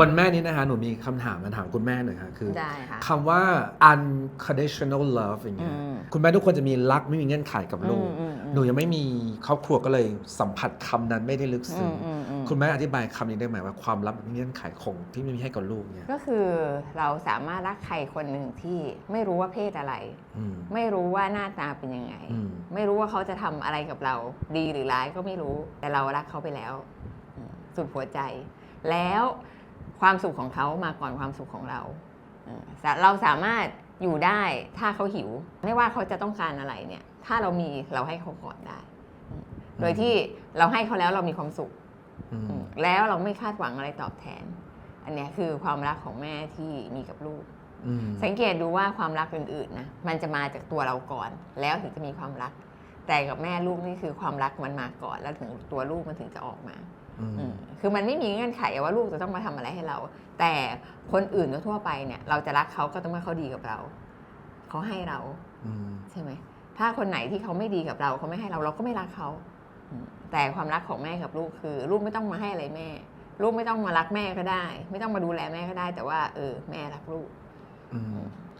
วันแม่นี้นะคะหนูมีคำถามมาถามคุณแม่หน่อยค่ะคือได้ค่ะคำว่า unconditional love อย่างเงี้ยอืมคุณแม่ทุกคนจะมีรักไม่มีเงื่อนไขกับลูก อืมอืมอืมหนูยังไม่มีครอบครัวก็เลยสัมผัสคำนั้นไม่ได้ลึกอืซึ้ง มอืมอืม คุณแม่อธิบายคำนี้ได้ไหมว่าความรักไม่มีเงื่อนไขคงที่ไม่มีให้กับลูกเนี่ยก็คือเราสามารถรักใครคนหนึ่งที่ไม่รู้ว่าเพศอะไร อืมไม่รู้ว่าหน้าตาเป็นยังไง อืมไม่รู้ว่าเขาจะทำอะไรกับเรา ดีหรือร้ายก็ไม่รู้ แต่เรารักเขาไปแล้วอืมสุดหัวใจ แล้วความสุขของเขามาก่อนความสุขของเราอืมเราสามารถอยู่ได้ถ้าเขาหิว ไม่ว่าเขาจะต้องการอะไรเนี่ย ถ้าเรามีเราให้เขาก่อนได้อืมโดยที่เราให้เขาแล้วเรามีความสุขอืมอืมแล้วเราไม่คาดหวังอะไรตอบแทน อันเนี้ยคือความรักของแม่ที่มีกับลูกอืมสังเกตดูว่าความรักอื่นๆนะมันจะมาจากตัวเราก่อน แล้วถึงจะมีความรัก แต่กับแม่ลูกนี่คือความรักมันมาก่อน แล้วถึงตัวลูกมันถึงจะออกมาอืมอืมคือมันไม่มีเงื่อนไขว่าลูกจะต้องมาทำอะไรให้เรา แต่คนอื่นทั่วๆไปเนี่ย เราจะรักเขาก็ต้องเมื่อเขาดีกับเราเขาให้เราอืมใช่ไหมถ้าคนไหนที่เขาไม่ดีกับเราเขาไม่ให้เราเราก็ไม่รักเขาอืมแต่ความรักของแม่กับลูกคือ ลูกไม่ต้องมาให้อะไรแม่ ลูกไม่ต้องมารักแม่ก็ได้ ไม่ต้องมาดูแลแม่ก็ได้ แต่ว่าเออแม่รักลูกอืม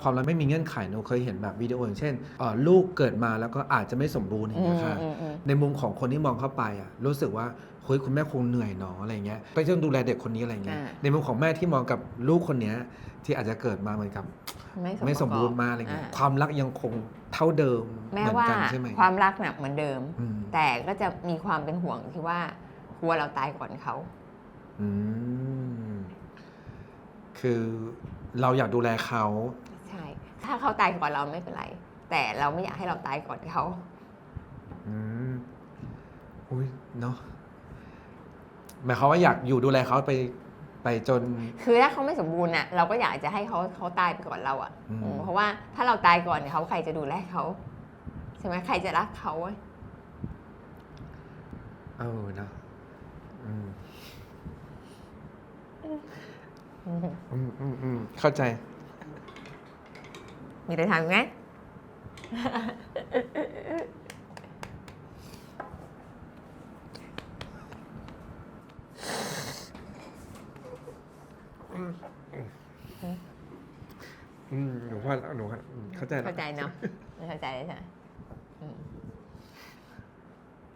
ความรักไม่มีเงื่อนไขหนูเคยเห็นแบบวิดีโออย่างเช่นเอ่อลูกเกิดมาแล้วก็อาจจะไม่สมบูรณ์อย่างเงี้ยค่ะอืมอืมในมุมของคนที่มองเข้าไปอะรู้สึกว่าเฮ้ยคุณแม่คงเหนื่อยเนาะอะไรเงี้ยก็ต้องดูแลเด็กคนนี้อะไรเงี้ยอ่า ในมุมของแม่ที่มองกับลูกคนเนี้ยที่อาจจะเกิดมาเหมือนกับ ไม่ไม่สมบูรณ์ปะกอบมากอะไรเงี้ยอ่าความรักยังคงเท่าเดิมแม้เหมือนว่ากันใช่ไหมความรักน่ะเหมือนเดิม อืมแต่ก็จะมีความเป็นห่วงที่ว่ากลัวเราตายก่อนเขา อืมคือ เราอยากดูแลเขาใช่ ถ้าเขาตายก่อนเราไม่เป็นไร แต่เราไม่อยากให้เราตายก่อนเขาอืมอุ้ยเนาะหมายความว่าอยากอยู่ดูแลเขาไปไปจน คือถ้าเขาไม่สมบูรณ์น่ะ เราก็อยากจะให้เขาเขาตายไปก่อนเราอะอืม อืมเพราะว่าถ้าเราตายก่อนเขาใครจะดูแลเขาใช่ไหมใครจะรักเขาอะเออเนาะอืม อืมอืมอืมอืมเข้าใจ มีอะไรทำไหมอืมหนูว่าแล้วหนูว่าอืมเข้าใจแล้ว เข้าใจเนาะไม่เข้าใจใช่ไหม